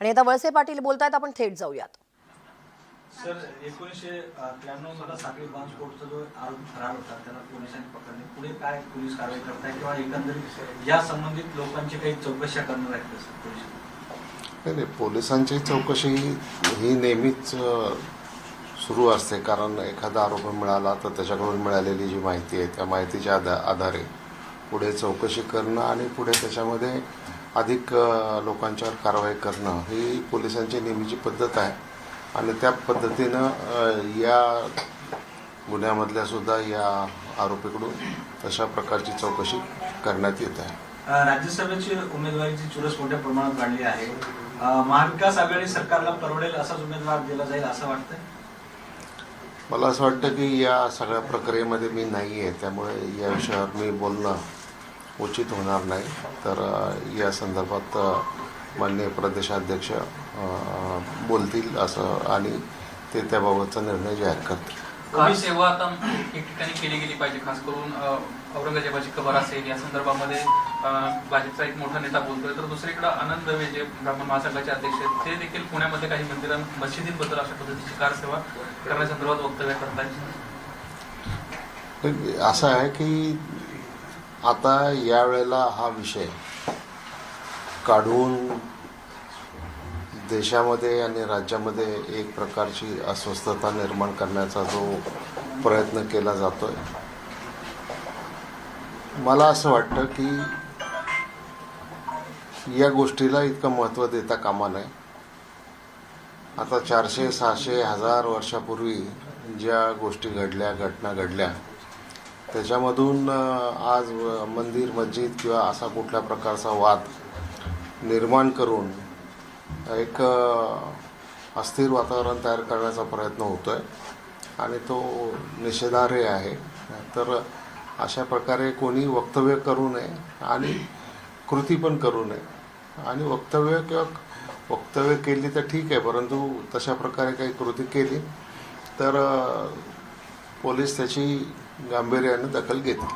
आणि आता वळसे पाटील बोलतायत आपण थेट जाऊयात. सर एकोणीसशे त्र्याण्णवमध्ये साखळी जो आरोपी फरार होता त्याला पोलिसांनी पकडले. पुढे काय पोलीस कारवाई करताय किंवा एकंदरीत या संबंधित लोकांची काही चौकशा करणार आहेत सर पोलीस? नाही नाही पोलिसांची चौकशी ही नेहमीच सुरू असते. कारण एखादा आरोपी मिळाला तर त्याच्याकडून मिळालेली जी माहिती आहे त्या माहितीच्या आधा आधारे पुढे चौकशी करणं आणि पुढे त्याच्यामध्ये अधिक लोकांच्यावर कारवाई करणं ही पोलिसांची नेहमीची पद्धत आहे. आणि त्या पद्धतीनं या गुन्ह्यामधल्या सुद्धा या आरोपीकडून तशा प्रकारची चौकशी करण्यात येत आहे. राज्यसभेची उमेदवारीची चुरस मोठ्या प्रमाणात वाढली आहे. महाविकास आघाडी सरकारला परवडेल असाच उमेदवार दिला जाईल असं वाटतंय? मला असं वाटतं की या सगळ्या प्रक्रियेमध्ये मी नाही आहे त्यामुळे या विषयावर मी बोलणं उचित होणार नाही. तर या संदर्भात माननीय प्रदेशाध्यक्ष बोलतील असं आणि ते त्याबाबतचा निर्णय जाहीर करतील. काही सेवा आता एक ठिकाणी केली गेली पाहिजे खास करून औरंगजेबाची कबर असेल या संदर्भामध्ये भाजपचा एक मोठा नेता बोलतोय. तर दुसरीकडे आनंद दवे जे ब्राह्मण महासंघाचे अध्यक्ष आहेत ते देखील पुण्यामध्ये काही मंदिरां मशिदींबद्दल अशा पद्धतीची कार सेवा करण्यासंदर्भात वक्तव्य पण असं आहे की आता यावेळेला हा विषय काढून देशामध्ये आणि राज्यामध्ये एक प्रकारची अस्वस्थता निर्माण करण्याचा जो प्रयत्न केला जातोय मला असं वाटतं की या गोष्टीला इतकं महत्त्व देता कामा नये. आता चारशे सहाशे हजार वर्षापूर्वी ज्या गोष्टी घडल्या घटना घडल्या त्याच्यामधून आज मंदिर मस्जिद किंवा असा कुठल्या प्रकारचा वाद निर्माण करून एक अस्थिर वातावरण तयार करण्याचा प्रयत्न होतो आहे आणि तो निषेधार्ह आहे. तर अशा प्रकारे कोणी वक्तव्य करू नये आणि कृती पण करू नये. आणि वक्तव्य किंवा वक्तव्य केली तर ठीक आहे परंतु तशा प्रकारे काही कृती केली तर पोलीस त्याची गांभीर्यानं दखल घेतील.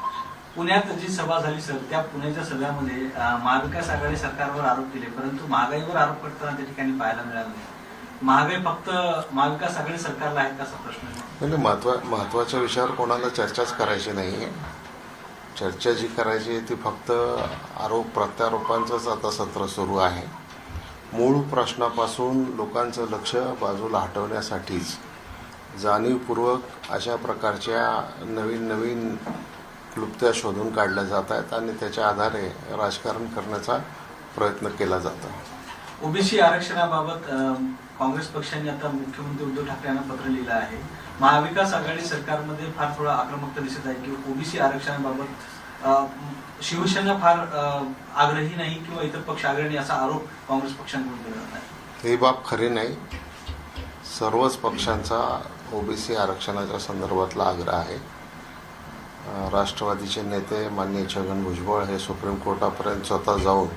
पुण्यात जी सभा झाली सर त्या पुण्याच्या सभेमध्ये महाविकास आघाडी सरकारवर आरोप केले परंतु महागाईवर आरोप करताना त्या ठिकाणी पाहायला मिळालं नाही. महागाई फक्त महाविकास आघाडी सरकारला आहे का असा प्रश्न. म्हणजे महत्वा महत्त्वाच्या विषयावर कोणाला चर्चाच करायची नाही. चर्चा जी करायची ती फक्त आरोप प्रत्यारोपांचंच आता सत्र सुरू आहे. मूळ प्रश्नापासून लोकांचं लक्ष बाजूला हटवण्यासाठीच जाणीवपूर्वक अशा प्रकारच्या नवीन नवीन क्लुप्त्या शोधून काढल्या जात आहेत आणि त्याच्या आधारे राजकारण करण्याचा प्रयत्न केला जातो ओबीसी आरक्षणाबाबत काँग्रेस पक्षाने आता मुख्यमंत्री उद्धव ठाकरे यांना पत्र लिहिलं आहे. महाविकास आघाडी सरकारमध्ये फार थोडा आक्रमकता दिसत आहे की ओबीसी आरक्षणाबाबत शिवसेना फार आग्रही नाही किंवा इतर पक्ष आग्रही असा आरोप काँग्रेस पक्षांकडून केला जात आहे. ही बाब खरी नाही. सर्वच पक्षांचा ओबीसी आरक्षणाच्या संदर्भातला आग्रह आहे. राष्ट्रवादीचे नेते माननीय छगन भुजबळ हे सुप्रीम कोर्टापर्यंत स्वतः जाऊन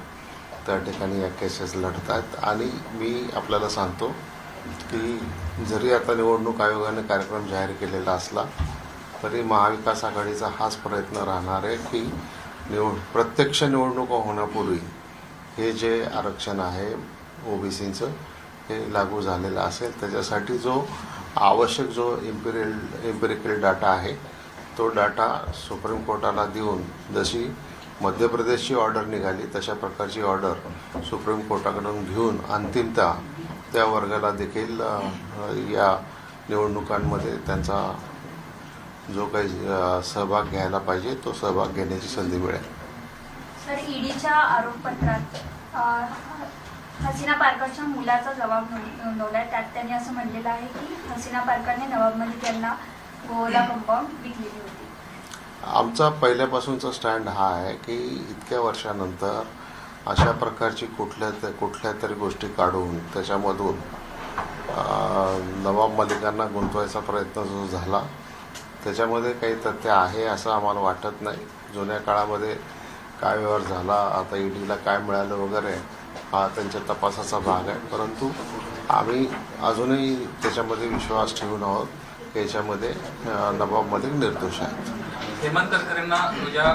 त्या ठिकाणी या केसेस लढत आहेत आणि मी आपल्याला सांगतो की जरी आता निवडणूक आयोगाने कार्यक्रम जाहीर केलेला असला तरी महाविकास आघाडीचा हाच प्रयत्न राहणार आहे की निवड प्रत्यक्ष निवडणुका होण्यापूर्वी हे जे आरक्षण आहे ओबीसीचं हे लागू झालेलं असेल. त्याच्यासाठी जो आवश्यक जो इम्पिरियल इम्पिरिकल डाटा आहे तो डाटा सुप्रीम कोर्टाला देऊन जशी मध्य प्रदेशची ऑर्डर निघाली तशा प्रकारची ऑर्डर सुप्रीम कोर्टाकडून घेऊन अंतिमतः त्या वर्गाला देखील या निवडणुकांमध्ये त्यांचा जो काही सहभाग घ्यायला पाहिजे तो सहभाग घेण्याची संधी मिळेल. सर ईडीच्या आरोपपत्रात हसीना पारकरच्या मुलाचा जबाब नोंद- नोंदवलाय. त्यात त्यांनी असं म्हणलेलं आहे की हसीना पारकरने नवाबमध्ये त्यांना गोला कंपाऊंड विकलेली होती. आमचा पहिल्यापासूनचा स्टँड हा आहे की इतक्या वर्षानंतर अशा प्रकारची कुठल्या तर कुठल्या तरी गोष्टी काढून त्याच्यामधून नवाब मलिकांना गुंतवायचा प्रयत्न जो झाला त्याच्यामध्ये काही तथ्य आहे असं आम्हाला वाटत नाही. जुन्या काळामध्ये काय व्यवहार झाला आता ईडीला काय मिळालं वगैरे हा त्यांच्या तपासाचा भाग आहे. परंतु आम्ही अजूनही त्याच्यामध्ये विश्वास ठेवून आहोत. याच्यामध्ये अं, निर्दोष आहेत. हेमंत करकरेंना तुझ्या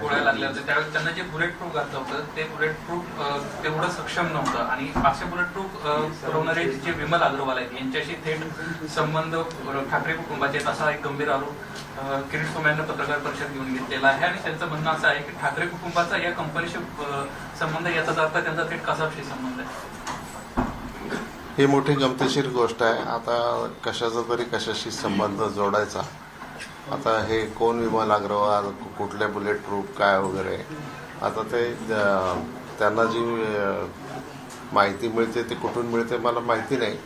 गोळ्या लागल्या होत्या. त्यावेळेस त्यांना जे बुलेट प्रूफ घातलं होतं ते बुलेट प्रूफ तेवढं सक्षम नव्हतं. आणि असे बुलेट प्रूफ पुरवणारे जे विमल अग्रवाल आहेत यांच्याशी थेट संबंध ठाकरे कुटुंबाचे आहेत असा एक गंभीर आरोप किरीट सोम पत्रकार परिषद घेऊन घेतलेला आहे. आणि त्यांचं म्हणणं असं आहे की ठाकरे कुटुंबाचा या कंपनीशी संबंध याचा अर्थ त्यांचा थेट कसाशी संबंध आहे. ही मोठी गमतीशीर गोष्ट आहे. आता कशाचा तरी कशाशी संबंध जोडायचा? आता हे कोण विमल अग्रवाल कुठल्या कुठले बुलेट प्रूफ काय वगैरे आता ते त्यांना जी माहिती मिळते ते कुठून मिळते मला माहिती नाही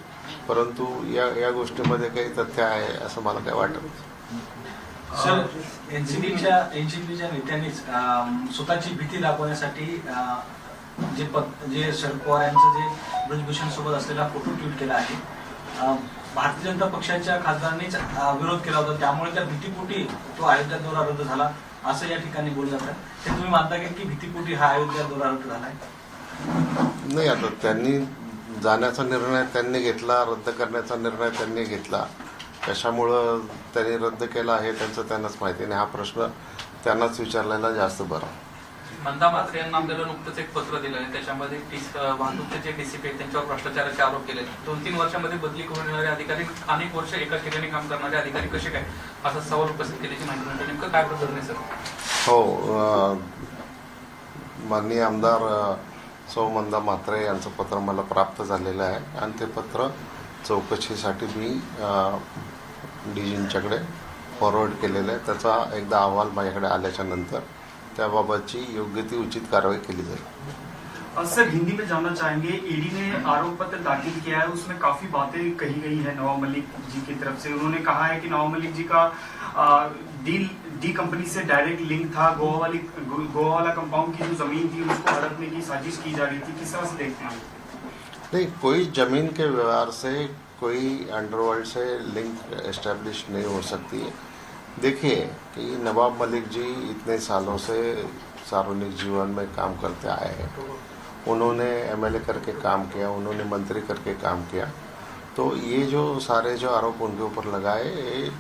परंतु या या गोष्टीमध्ये काही तथ्य आहे असं मला काही वाटत नाही. सर एनसीपीच्या एनसीपीच्या नेत्यांनीच स्वतःची भीती दाखवण्यासाठी जे पद जे शरद पवार यांचं जे ब्रजभूषण सोबत असलेला फोटो ट्विट केला आहे भारतीय जनता पक्षाच्या खासदारांनीच विरोध केला होता. त्यामुळे त्या भीतीपोटी तो अयोध्या दौरा रद्द झाला असं या ठिकाणी बोललं जातं. ते तुम्ही मानता का की भीतीपोटी हा अयोध्या दौरा रद्द झालाय? नाही आता त्यांनी जाण्याचा निर्णय त्यांनी घेतला रद्द करण्याचा निर्णय त्यांनी घेतला. कशामुळं त्यांनी रद्द केला हे त्यांचं त्यांनाच माहिती नाही हा प्रश्न त्यांनाच विचारलेला जास्त बरं. मंदा मात्रे यांना आपल्याला नुकतंच एक पत्र दिलं आहे त्याच्यामध्ये वाहतूकचे जे डीसीपी आहेत त्यांच्यावर भ्रष्टाचाराचे आरोप केले दोन तीन वर्षामध्ये बदली करून येणारे अधिकारी अनेक वर्ष एका ठिकाणी काम करणारे अधिकारी कसे काय? असा सवाल उपस्थित केल्याची माहिती मिळते. नेमकं काय प्रकरण आहे सर? हो माननीय आमदार सौ मंदा मात्रे यांचं पत्र मला प्राप्त झालेलं आहे. आणि ते पत्र चौकशीसाठी मी डीजींच्याकडे फॉरवर्ड केलेलं आहे. त्याचा एकदा अहवाल माझ्याकडे आल्याच्यानंतर. त्याबाबतची योग्य ती उचित कारवाई केली जाईल. सर हिंदी में जानना चाहेंगे ईडी ने आरोप पत्र दाखिल किया है उसमें काफ़ी बातें कही गई है नवाब मलिक जी की तरफ़ से। उन्होंने कहा है कि नवाब मलिक जी का आ, डील डी कंपनी से डायरेक्ट लिंक था। गोवा वाली गोवा वाला कंपाउंड की जो ज़मीन थी उसको हड़पने की साजिश की जा रही थी। किस तरह से देखते हैं? नहीं कोई ज़मीन के व्यवहार से कोई अंडरवर्ल्ड से लिंक एस्टेब्लिश नहीं हो सकती है। देखिए कि नवाब मलिक जी इतने सालों से सार्वजनिक जीवन में काम करते आए हैं। उन्होंने एमएलए करके काम किया उन्होंने मंत्री करके काम किया। तो ये जो सारे जो आरोप उनके ऊपर लगाए ये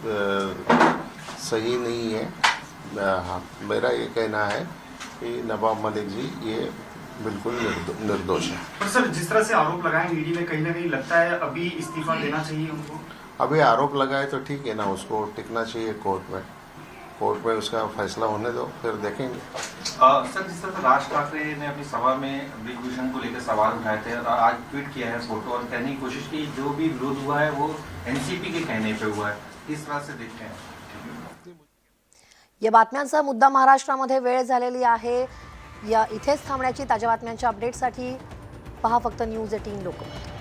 सही नहीं है। हाँ मेरा ये कहना है कि नवाब मलिक जी ये बिल्कुल निर्दो, निर्दोष है। पर सर जिस तरह से आरोप लगाए ईडी में कहीं ना कहीं लगता है अभी इस्तीफा देना चाहिए उनको? अभी आरोप लगाए तो ठीक है ना उसको टिकना चाहिए कोर्ट में। कोर्ट में उसका फैसला होने दो फिर देखेंगे। सर जिस तरह राज ठाकरे ने अपनी सभा में ब्रिजभूषण को लेकर सवाल उठाए थे और आज ट्वीट किया है फोटो और कहने की कोशिश की जो भी विरोध हुआ है वो एनसीपी के कहने पे हुआ है। किस तरह से देखते हैं? या बातम्यांचा मुद्दा महाराष्ट्रामध्ये वेळ झालेली आहे. या इथेच थांबण्याची ताज्या बातम्यांच्या अपडेटसाठी पहा फक्त न्यूज एटीन लोकमत.